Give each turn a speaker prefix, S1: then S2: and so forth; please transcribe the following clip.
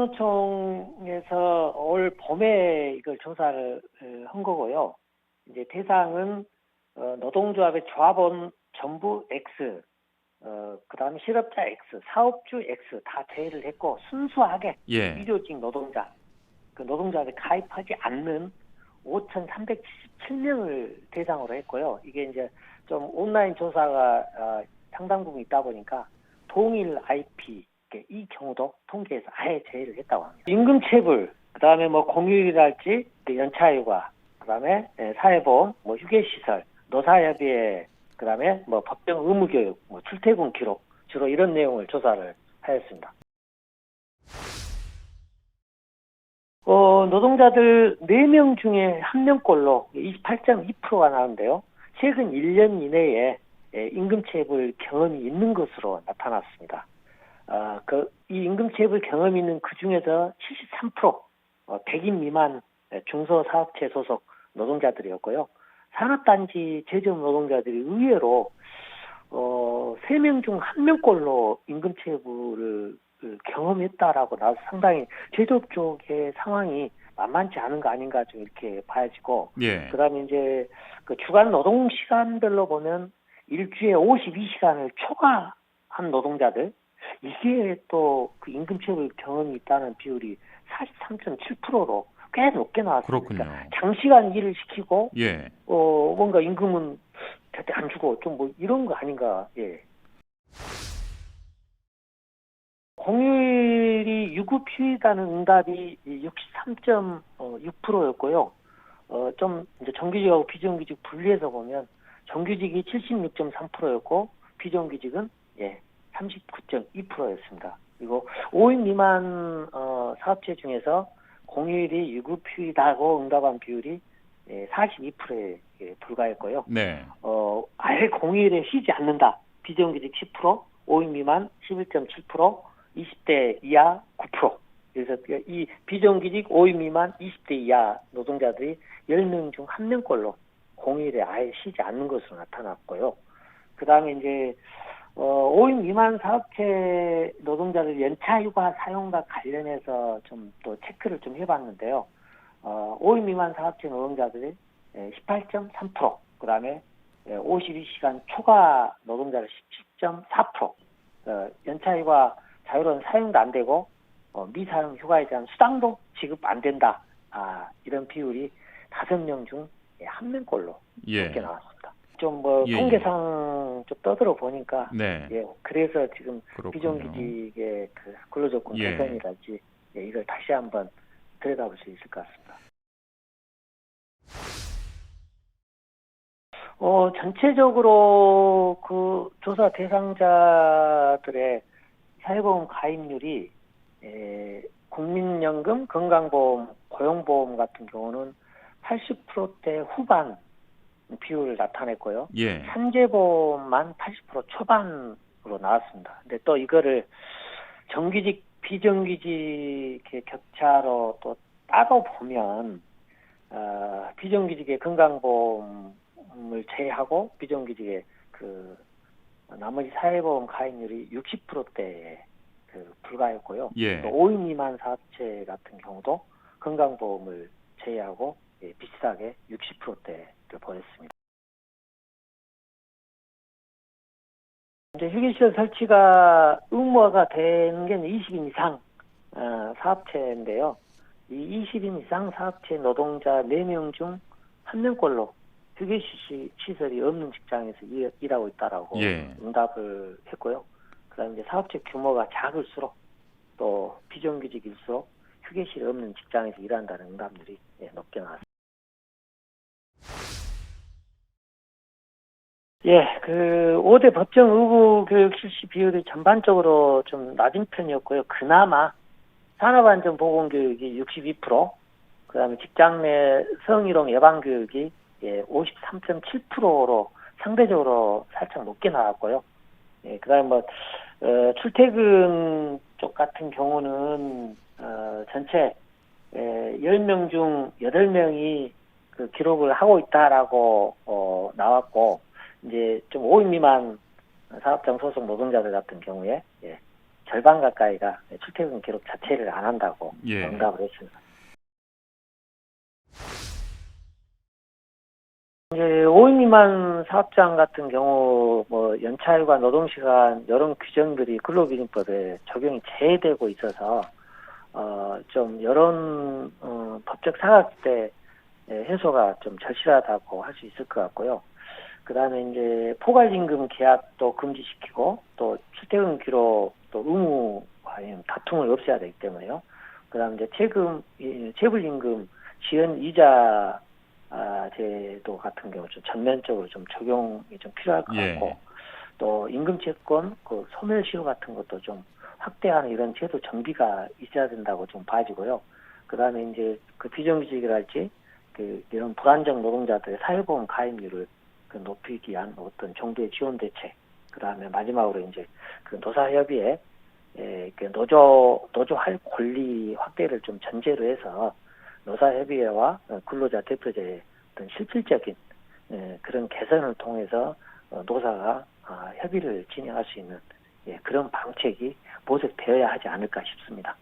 S1: 민노총에서 올 봄에 이걸 조사를 어, 한 거고요. 이제 대상은 어, 노동조합의 조합원 전부 X, 어, 그 다음에 실업자 X, 사업주 X 다 제외를 했고 순수하게
S2: 예.
S1: 비조직 노동자, 그 노동조합에 가입하지 않는 5,377명을 대상으로 했고요. 이게 이제 좀 온라인 조사가 어, 상당 부분 있다 보니까 동일 IP 이렇게 이 경우도 통계에서 아예 제외를 했다고 합니다. 임금 체불, 그다음에 뭐 공휴일이랄지 그 연차휴가, 그다음에 예, 사회보험, 뭐 휴게시설, 노사협의회, 그다음에 뭐 법정 의무교육, 뭐 출퇴근 기록 주로 이런 내용을 조사를 하였습니다. 어, 노동자들 4명 중에 1명꼴로 28.2%가 나오는데요. 최근 1년 이내에 예, 임금 체불 경험이 있는 것으로 나타났습니다. 아, 그, 이 임금체불 경험이 있는 그 중에서 73%, 어, 100인 미만 예, 중소사업체 소속 노동자들이었고요. 산업단지 제조업 노동자들이 의외로, 어, 3명 중 1명꼴로 임금 체불을 그 경험했다라고 나와서 상당히 제조업 쪽의 상황이 만만치 않은 거 아닌가 좀 이렇게 봐야지고,
S2: 예.
S1: 그다음에 이제 그 주간 노동 시간별로 보면 일주에 52시간을 초과한 노동자들 이게 또 그 임금 체불 경험이 있다는 비율이 43.7%로 꽤 높게 나왔습니다.
S2: 그렇군요.
S1: 장시간 일을 시키고
S2: 예.
S1: 어 뭔가 임금은 대대 안 주고 좀 뭐 이런 거 아닌가 예. 공휴일이 유급휴일이라는 응답이 63.6%였고요. 어, 좀 이제 정규직하고 비정규직 분리해서 보면 정규직이 76.3%였고 비정규직은 예 39.2%였습니다. 그리고 5인 미만 어, 사업체 중에서 공휴일이 유급휴일이라고 응답한 비율이 예, 42%에 예, 불과했고요.
S2: 네.
S1: 어, 아예 공휴일에 쉬지 않는다. 비정규직 10%, 5인 미만 11.7%, 20대 이하 9%. 그래서 이 비정규직 5인 미만 20대 이하 노동자들이 10명 중 1명꼴로 공휴일에 아예 쉬지 않는 것으로 나타났고요. 그 다음에 이제, 어, 5인 미만 사업체 노동자들 연차 휴가 사용과 관련해서 좀 또 체크를 좀 해봤는데요. 어, 5인 미만 사업체 노동자들이 18.3%, 그 다음에 52시간 초과 노동자를 17.4%, 어, 연차 휴가 자유로운 사용도 안 되고, 어, 미사용 휴가에 대한 수당도 지급 안 된다. 아, 이런 비율이 5명 중 1명꼴로
S2: 예.
S1: 높게 나왔습니다. 좀 뭐,
S2: 예, 예.
S1: 통계상 좀 떠들어 보니까,
S2: 네.
S1: 예, 그래서 지금. 비정규직의 그 근로조건
S2: 예.
S1: 개선이랄지, 예, 이걸 다시 한번 들여다볼 수 있을 것 같습니다. 어, 전체적으로 그 조사 대상자들의 사회보험 가입률이 에, 국민연금, 건강보험, 고용보험 같은 경우는 80%대 후반 비율을 나타냈고요.
S2: 예.
S1: 산재보험만 80% 초반으로 나왔습니다. 근데 또 이거를 정규직, 비정규직의 격차로 또 따로 보면 어, 비정규직의 건강보험을 제외하고 비정규직의 그 나머지 사회보험 가입률이 60%대에 그 불과했고요.
S2: 예.
S1: 또 5인 미만 사업체 같은 경우도 건강보험을 제외하고 예, 비슷하게 60%대를 보였습니다. 이제 휴게시설 설치가 의무화가 되는 게 20인 이상 어, 사업체인데요. 이 20인 이상 사업체 노동자 4명 중 1명꼴로 휴게시 시설이 없는 직장에서 일- 일하고 있다라고
S2: 예.
S1: 응답을 했고요. 그다음에 이제 사업체 규모가 작을수록 또 비정규직일수록 휴게실이 없는 직장에서 일한다는 응답률이 예, 높게 나왔습니다. 예, 그 5대 법정 의무 교육 실시 비율이 전반적으로 좀 낮은 편이었고요. 그나마 산업안전보건교육이 62%, 그 다음에 직장 내 성희롱 예방 교육이 예, 53.7%로 상대적으로 살짝 높게 나왔고요. 예, 그 다음에 뭐 어, 출퇴근 쪽 같은 경우는 어, 전체 에, 10명 중 8명이 그 기록을 하고 있다라고 어, 나왔고 이제 좀 5인 미만 사업장 소속 노동자들 같은 경우에 예, 절반 가까이가 출퇴근 기록 자체를 안 한다고
S2: 예.
S1: 응답을 했습니다. 이제 5인 미만 사업장 같은 경우 뭐 연차일과 노동시간 이런 규정들이 근로기준법에 적용이 제외되고 있어서 어좀 이런 어, 법적 사각대 해소가 좀 절실하다고 할 수 있을 것 같고요. 그다음에 이제 포괄임금 계약도 금지시키고 또 출퇴근 기록 또 의무와의 다툼을 없애야 되기 때문에요. 그다음 이제 세금 이 체불임금 지연 이자 아, 제도 같은 경우 좀 전면적으로 좀 적용이 좀 필요할 것
S2: 예.
S1: 같고 또 임금 채권 그 소멸 시효 같은 것도 좀 확대하는 이런 제도 정비가 있어야 된다고 좀 봐지고요. 그다음에 이제 그 비정규직이랄지 그 이런 불안정 노동자들의 사회보험 가입률을 그 높이기 위한 어떤 정부의 지원 대책. 그 다음에 마지막으로 이제 그 노사협의회 에, 그 노조 노조할 권리 확대를 좀 전제로 해서 노사협의회와 어, 근로자 대표제의 어떤 실질적인 예, 그런 개선을 통해서 어, 노사가 아, 협의를 진행할 수 있는 예, 그런 방책이 모색되어야 하지 않을까 싶습니다.